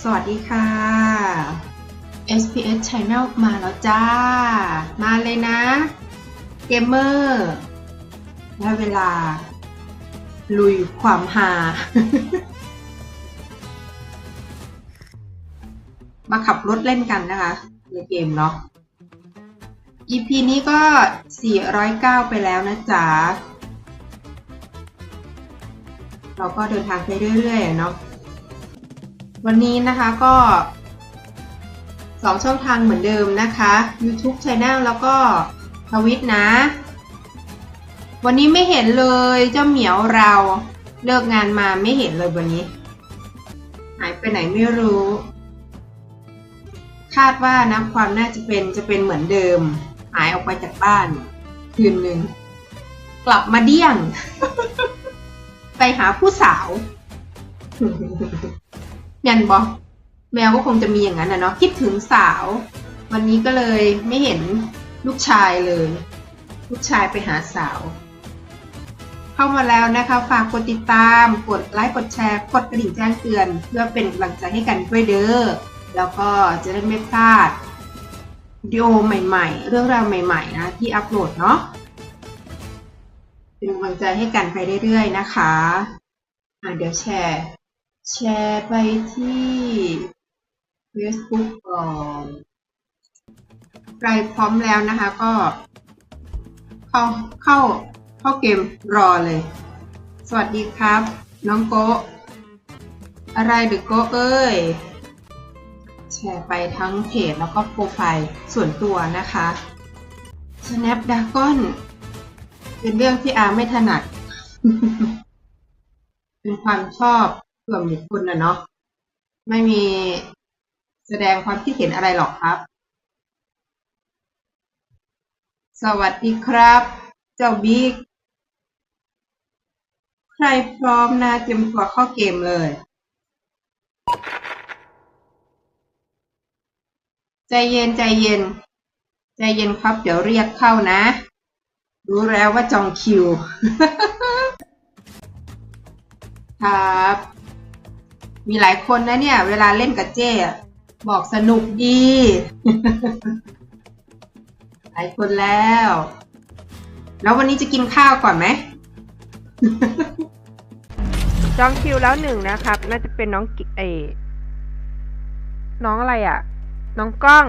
สวัสดีค่ะ SPS Channel มาแล้วจ้า มาเลยนะ เกมเมอร์ได้เวลา ลุยความฮามาขับรถเล่นกันนะคะในเกมเนาะ EP นี้ก็ 409 ไปแล้วนะจ๊ะ เราก็เดินทางไปเรื่อยๆอะเนาะ วันนี้นะคะก็สองช่องทางเหมือนเดิมนะคะ YouTube Channel แล้วก็ทวิตนะ วันนี้ไม่เห็นเลยเจ้าเหมียวเราเลิกงานมาไม่เห็นเลยวันนี้ หายไปไหนไม่รู้ คาดว่านะความน่าจะเป็นจะเป็นเหมือนเดิม หายออกไปจากบ้าน คืนหนึ่งกลับมาเดี่ยง ไปหาผู้สาว ยันบอกแมวก็คงจะมีอย่างนั้นนะเนาะคิดถึงสาว วันนี้ก็เลยไม่เห็นลูกชายเลย ลูกชายไปหาสาว เข้ามาแล้วนะคะ ฝากกดติดตาม กดไลค์กดแชร์กดกระดิ่งแจ้งเตือน เพื่อเป็นกำลังใจให้กันด้วยเด้อแล้วก็จะได้ไม่พลาดวิดีโอใหม่ ๆ เรื่องราวใหม่ ๆ นะ ที่อัปโหลดเนาะเป็นกำลังใจให้กันไปเรื่อยๆนะคะอะเดี๋ยวแชร์ แชร์ไปที่ Facebook ก่อนใครพร้อมแล้วนะคะก็ เข้าเข้าเข้าเกมรอเลย สวัสดีครับ น้องโกะอะไรหรือโกเอ้ย แชร์ไปทั้งเพจแล้วก็โปรไฟล์ส่วนตัวนะคะ Snapdragon เป็นเรื่องที่อาไม่ถนัด เป็นความชอบ ส่วนบุคคลนะเนาะไม่มีแสดงความคิดเห็นอะไรหรอกครับ สวัสดีครับ เจ้าบิ๊กใครพร้อมนะเตรียมตัวเข้าเกมเลย ใจเย็นใจเย็น ใจเย็นครับ เดี๋ยวเรียกเข้านะ รู้แล้วว่าจองคิว ครับ มีหลายคนนะเนี่ย เวลาเล่นกับเจ้บอกสนุกดี หลายคนแล้ว แล้ววันนี้จะกินข้าวก่อนไหมจองคิวแล้วหนึ่งนะครับ น่าจะเป็นน้องกิเอน้องอะไรอะ่ะ น้องกล้อง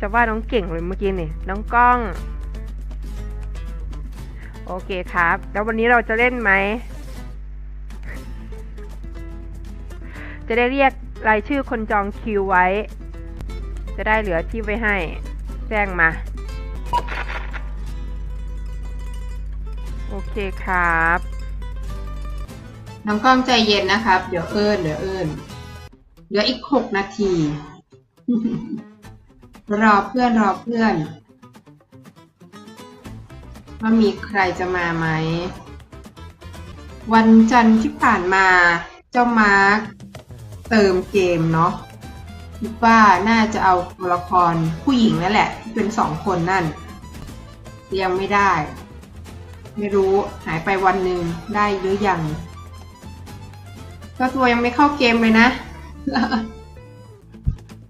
จะว่าน้องเก่งเลยเมื่อกี้นี่น้องกล้อง โอเคครับ แล้ววันนี้เราจะเล่นไหม จะได้เรียกรายชื่อคนจองคิวไว้ จะได้เหลือที่ไว้ให้แจ้งมา โอเคครับ น้องกล้องใจเย็นนะครับ เดี๋ยวเอิญเดี๋ยวเอิญเหลืออีกหกนาที รอเพื่อนรอเพื่อนว่ามีใครจะมาไหม วันจันทร์ที่ผ่านมา เจ้ามาร์ค เติมเกมเนาะคิดว่าน่าจะเอาตัวละครผู้หญิงนั่นแหละที่เป็นสองคนนั่น ยังไม่ได้ ไม่รู้หายไปวันหนึ่งได้หรือยังก็ตัวยังไม่เข้าเกมเลยนะ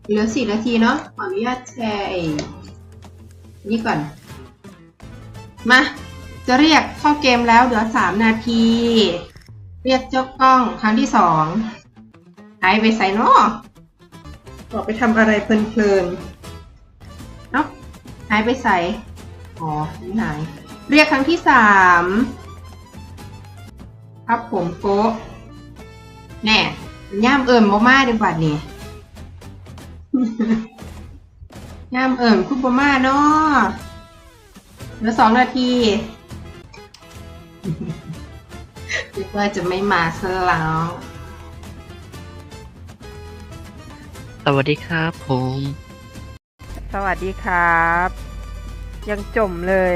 เหลือสี่นาทีเนาะขออนุญาตแชร์นี่ก่อน มา จะเรียกเข้าเกมแล้วเหลือสามนาที เรียกเจ้ากล้องครั้งที่สอง หายไปใส่เนาะบอกไปทำอะไรเพลินๆเนาะหายไปใส่ อ๋อไม่หาย เรียกครั้งที่สามครับผมโกะแน่ย่ามเอิ่มบ่มาดีกว่านี่ย่ามเอิ่มคุณบ่มาเนาะเหลือสองนาทีคิดว่าจะไม่มาซะแล้ว สวัสดีครับผม สวัสดีครับ ยังจมเลย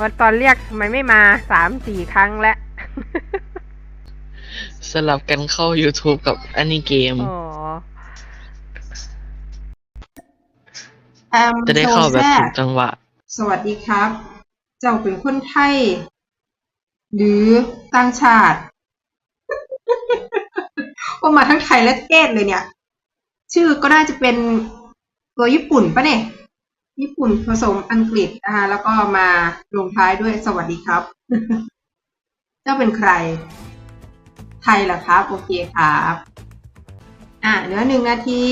วันตอนเรียกทำไมไม่มาสามสี่ครั้งแล้ว สลับกันเข้า YouTube กับอันนี้เกม อ๋อ แอมจะได้เข้าแบบโซถูซ่กจังหวะ สวัสดีครับ เจ้าเป็นคนไทย หรือต่างชาติ ก็มาทั้งไทยและเทศเลยเนี่ย ชื่อก็น่าจะเป็นตัวญี่ปุ่นปะเนี่ย ญี่ปุ่นผสมอังกฤษนะคะแล้วก็มาลงท้ายด้วยสวัสดีครับ เจ้าเป็นใคร ไทยเหรอครับ โอเคครับ อะเหลือหนึ่งนาที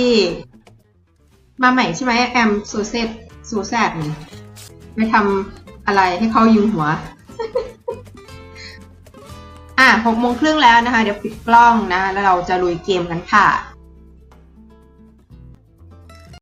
มาใหม่ใช่ไหมแอมโซเซตโซแซดนี่ไปทำอะไรให้เขายิงหัวะ หกโมงครึ่งแล้วนะคะ เดี๋ยวปิดกล้องนะ แล้วเราจะลุยเกมกันค่ะ